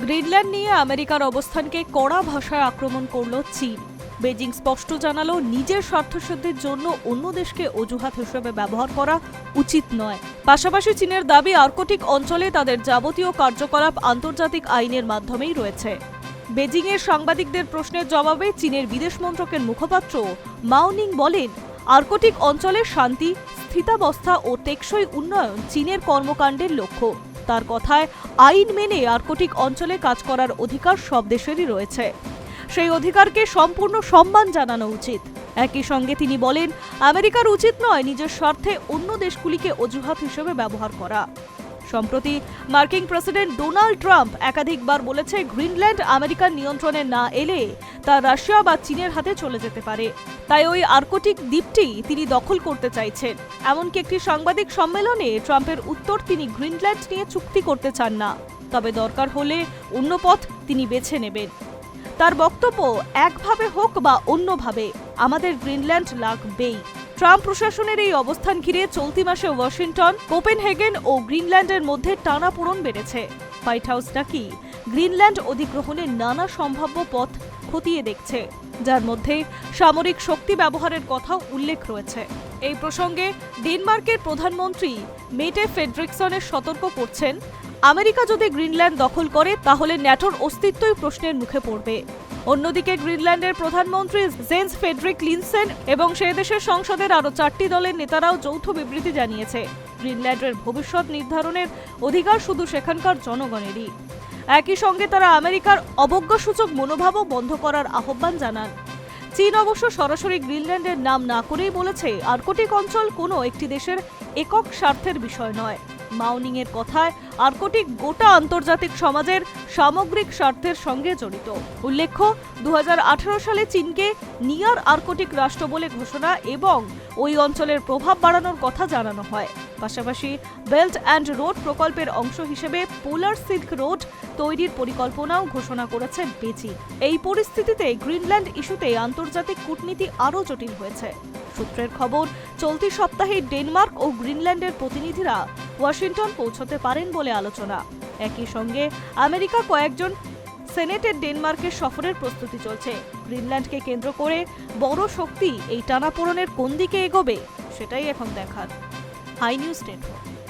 Greenland নিয়ে আমেরিকার অবস্থানকে কড়া ভাষায় আক্রমণ করল চীন। বেজিং স্পষ্ট জানালো, নিজের স্বার্থসিদ্ধির জন্য অন্য দেশকে অজুহাত হিসেবে ব্যবহার করা উচিত নয়। পাশাপাশি চীনের দাবি, আর্কটিক অঞ্চলে তাদের যাবতীয় কার্যকলাপ আন্তর্জাতিক আইনের মাধ্যমেই রয়েছে। বেজিংয়ের সাংবাদিকদের প্রশ্নের জবাবে চীনের বিদেশ মন্ত্রকের মুখপাত্র মাওনিং বলেন, আর্কটিক অঞ্চলে শান্তি, স্থিতাবস্থা ও টেকসই উন্নয়ন চীনের কর্মকাণ্ডের লক্ষ্য। তার কথায় আইন মেনে আর্কটিক অঞ্চলে কাজ করার অধিকার সব দেশেরই রয়েছে। সেই অধিকারকে সম্পূর্ণ সম্মান জানানো উচিত। একই সঙ্গে তিনি বলেন, আমেরিকার উচিত নয় নিজের স্বার্থে অন্য দেশগুলিকে অজুহাত হিসেবে ব্যবহার করা। সম্প্রতি মার্কিন প্রেসিডেন্ট ডোনাল্ড ট্রাম্প একাধিকবার বলেছে, গ্রিনল্যান্ড আমেরিকার নিয়ন্ত্রণে না এলে তা রাশিয়া বা চীনের হাতে চলে যেতে পারে। তাই ওই আর্কটিক দ্বীপটি তিনি দখল করতে চাইছেন। এমনকি একটি সাংবাদিক সম্মেলনে ট্রাম্পের উত্তর তিনি গ্রিনল্যান্ড নিয়ে চুক্তি করতে চান না। তবে দরকার হলে অন্য পথ তিনি বেছে নেবেন। তার বক্তব্য একভাবে হোক বা অন্যভাবে, আমাদের গ্রিনল্যান্ড লাগবেই ট্রাম্প প্রশাসনের এই অবস্থান ঘিরে চলতি মাসে ওয়াশিংটন, কোপেনহেগেন ও গ্রিনল্যান্ডের মধ্যে টানাপোড়ন বেড়েছে। হোয়াইট হাউস নাকি গ্রিনল্যান্ড অধিগ্রহণের নানা সম্ভাব্য পথ খতিয়ে দেখছে, যার মধ্যে সামরিক শক্তি ব্যবহারের কথাও উল্লেখ রয়েছে। এই প্রসঙ্গে ডেনমার্কের প্রধানমন্ত্রী মেটে ফেডরিকসনের সতর্ক করছেন, আমেরিকা যদি গ্রিনল্যান্ড দখল করে, তাহলে ন্যাটোর অস্তিত্বই প্রশ্নের মুখে পড়বে। অন্যদিকে গ্রিনল্যান্ডের প্রধানমন্ত্রী জেন্স ফেডরিক লিনসেন এবং সে দেশের সংসদের আরও চারটি দলের নেতারাও যৌথ বিবৃতি জানিয়েছে। গ্রিনল্যান্ডের ভবিষ্যৎ নির্ধারণের অধিকার শুধু সেখানকার জনগণেরই। একই সঙ্গে তারা আমেরিকার অবজ্ঞাসূচক মনোভাবও বন্ধ করার আহ্বান জানান। চীন অবশ্য সরাসরি গ্রিনল্যান্ডের নাম না করেই বলেছে, আর্কটিক অঞ্চল কোনো একটি দেশের একক স্বার্থের বিষয় নয়। মাউনিং এর কথায়, আর্কটিক গোটা আন্তর্জাতিক সমাজের সামগ্রিক স্বার্থের সঙ্গে জড়িত। উল্লেখ্য দু হাজার আঠারো সালে চীনকে নিয়ার আর্কটিক রাষ্ট্র বলে ঘোষণা এবং ওই অঞ্চলের প্রভাব বাড়ানোর কথা জানানো হয়। পাশাপাশি বেল্ট অ্যান্ড রোড প্রকল্পের অংশ হিসেবে পোলার সিল্ক রোড তৈরির পরিকল্পনাও ঘোষণা করেছে বেজিং। এই পরিস্থিতিতে গ্রিনল্যান্ড ইস্যুতে আন্তর্জাতিক কূটনীতি আরও জটিল হয়েছে। সূত্রের খবর, চলতি সপ্তাহে ডেনমার্ক ও গ্রিনল্যান্ডের প্রতিনিধিরা ওয়াশিংটন পৌঁছতে পারেন বলে আলোচনা। একই সঙ্গে আমেরিকা কয়েকজন সেনেটের ডেনমার্কের সফরের প্রস্তুতি চলছে। গ্রিনল্যান্ডকে কেন্দ্র করে বড় শক্তি এই টানাপোড়নের কোন দিকে এগোবে, সেটাই এখন দেখার। High News Network.